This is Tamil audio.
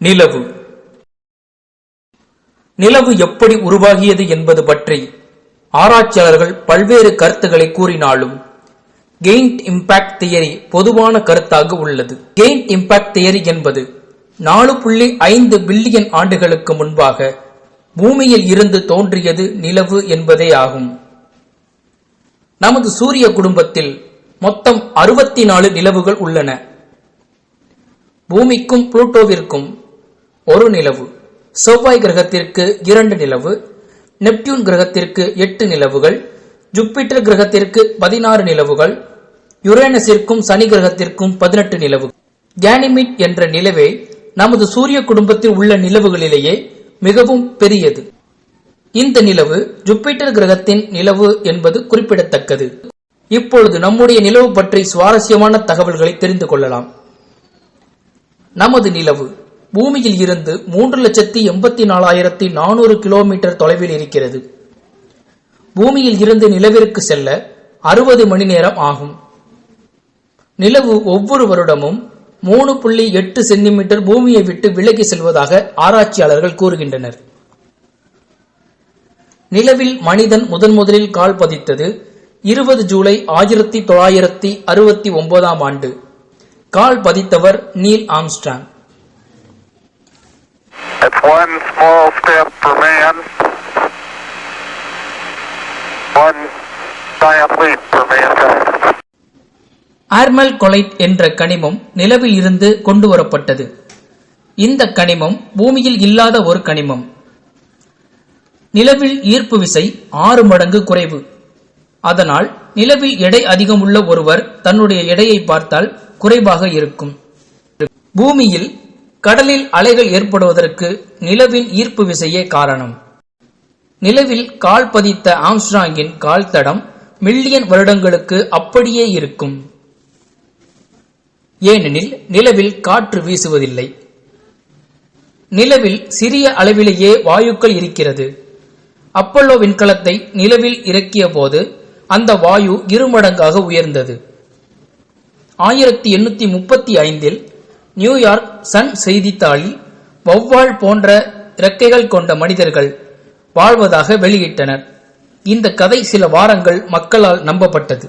நிலவு. நிலவு எப்படி உருவாகியது என்பது பற்றி ஆராய்ச்சியாளர்கள் பல்வேறு கருத்துக்களை கூறினாலும் கெயின்ட் இம்பாக்ட் தியரி பொதுவான கருத்தாக உள்ளது. கெயின்ட் இம்பாக்ட் தியரி என்பது நாலு புள்ளி ஐந்து பில்லியன் ஆண்டுகளுக்கு முன்பாக பூமியில் இருந்து தோன்றியது நிலவு என்பதே ஆகும். நமது சூரிய குடும்பத்தில் மொத்தம் அறுபத்தி நாலு நிலவுகள் உள்ளன. பூமிக்கும் புளூட்டோவிற்கும் ஒரு நிலவு. செவ்வாய் கிரகத்திற்கு இரண்டு நிலவு நெப்டியூன் கிரகத்திற்கு எட்டு நிலவுகள் ஜூபிட்டர் கிரகத்திற்கு பதினாறு நிலவுகள் யுரேனஸிற்கும் சனி கிரகத்திற்கும் பதினெட்டு நிலவு கேனிமிட் என்ற நிலவே நமது சூரிய குடும்பத்தில் உள்ள நிலவுகளிலேயே மிகவும் பெரியது. இந்த நிலவு ஜூபிட்டர் கிரகத்தின் நிலவு என்பது குறிப்பிடத்தக்கது. இப்பொழுது நம்முடைய நிலவு பற்றி சுவாரஸ்யமான தகவல்களை தெரிந்து கொள்ளலாம். நமது நிலவு பூமியில் இருந்து மூன்று லட்சத்தி எண்பத்தி நாலாயிரத்தி நானூறு கிலோமீட்டர் தொலைவில் இருக்கிறது. பூமியில் இருந்து நிலவிற்கு செல்ல அறுபது மணி நேரம் ஆகும். நிலவு ஒவ்வொரு வருடமும் மூணு புள்ளி எட்டு சென்டிமீட்டர் பூமியை விட்டு விலகி செல்வதாக ஆராய்ச்சியாளர்கள் கூறுகின்றனர். நிலவில் மனிதன் முதன் முதலில் கால் பதித்தது இருபது ஜூலை ஆயிரத்தி தொள்ளாயிரத்தி அறுபத்தி ஒன்பதாம் ஆண்டு. கால் பதித்தவர் Neil Armstrong It's one small step for man, one giant leap for mankind. Armalcolite என்ற கனிமம் நிலவில் இருந்து கொண்டு வரப்பட்டது இந்த கனிமம் பூமியில் இல்லாத ஒரு கனிமம். நிலவில் ஈர்ப்பு விசை ஆறு மடங்கு குறைவு. அதனால் நிலவில் எடை அதிகம் உள்ள ஒருவர் தன்னுடைய எடையை பார்த்தால் குறைவாக இருக்கும். பூமியில் கடலில் அலைகள் ஏற்படுவதற்கு நிலவின் ஈர்ப்பு விசையே காரணம். நிலவில் கால் பதித்த ஆம்ஸ்ட்ராங்கின் கால் தடம் மில்லியன் வருடங்களுக்கு அப்படியே இருக்கும். ஏனெனில் நிலவில் காற்று வீசுவதில்லை. நிலவில் சிறிய அளவிலேயே வாயுக்கள் இருக்கிறது. அப்பல்லோ விண்கலத்தை நிலவில் இறக்கிய போது அந்த வாயு இருமடங்காக உயர்ந்தது. ஆயிரத்தி எண்ணூத்தி முப்பத்தி ஐந்தில் நியூயார்க் சன் செய்தித்தாளில் வௌவால் போன்ற இறக்கைகள் கொண்ட மனிதர்கள் வாழ்வதாக வெளியிட்டனர். இந்த கதை சில வாரங்கள் மக்களால் நம்பப்பட்டது.